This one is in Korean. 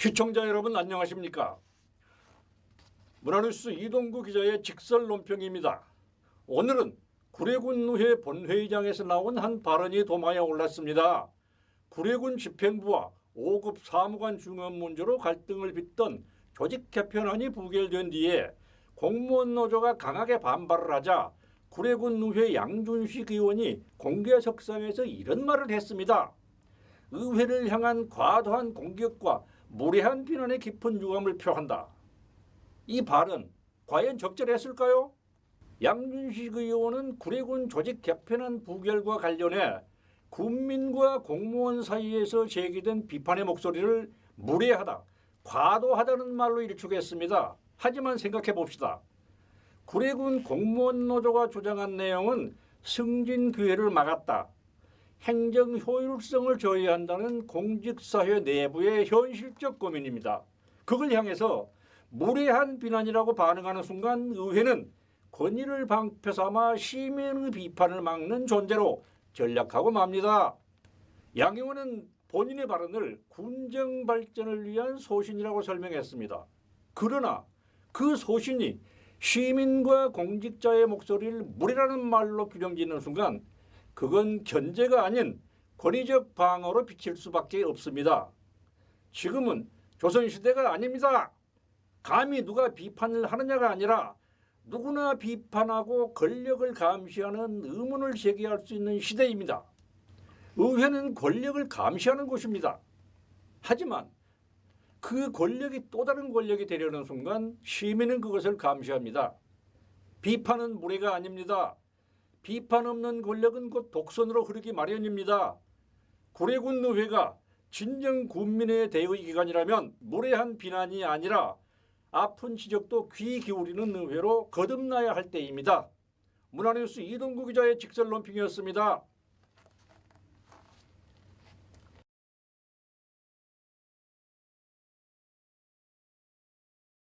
시청자 여러분 안녕하십니까? 문화뉴스 이동구 기자의 직설 논평입니다. 오늘은 구례군 의회 본회의장에서 나온 한 발언이 도마에 올랐습니다. 구례군 집행부와 5급 사무관 중원 문제로 갈등을 빚던 조직 개편안이 부결된 뒤에 공무원 노조가 강하게 반발을 하자 구례군 의회 양준식 의원이 공개 석상에서 이런 말을 했습니다. 의회를 향한 과도한 공격과 무례한 비난의 깊은 유감을 표한다. 이 발언 과연 적절했을까요? 양준식 의원은 구례군 조직 개편안 부결과 관련해 군민과 공무원 사이에서 제기된 비판의 목소리를 무례하다, 과도하다는 말로 일축했습니다. 하지만 생각해 봅시다. 구례군 공무원 노조가 주장한 내용은 승진 기회를 막았다. 행정 효율성을 저해한다는 공직사회 내부의 현실적 고민입니다. 그걸 향해서 무례한 비난이라고 반응하는 순간 의회는 권위를 방패 삼아 시민의 비판을 막는 존재로 전략하고 맙니다. 양 의원은 본인의 발언을 군정 발전을 위한 소신이라고 설명했습니다. 그러나 그 소신이 시민과 공직자의 목소리를 무례라는 말로 규정짓는 순간 그건 견제가 아닌 권위적 방어로 비칠 수밖에 없습니다. 지금은 조선시대가 아닙니다. 감히 누가 비판을 하느냐가 아니라 누구나 비판하고 권력을 감시하는 의문을 제기할 수 있는 시대입니다. 의회는 권력을 감시하는 곳입니다. 하지만 그 권력이 또 다른 권력이 되려는 순간 시민은 그것을 감시합니다. 비판은 무례가 아닙니다. 비판 없는 권력은 곧 독선으로 흐르기 마련입니다. 구례군 의회가 진정 군민의 대의 기관이라면 무례한 비난이 아니라 아픈 지적도 귀 기울이는 의회로 거듭나야 할 때입니다. 문화뉴스 이동구 기자의 직설 논평이었습니다.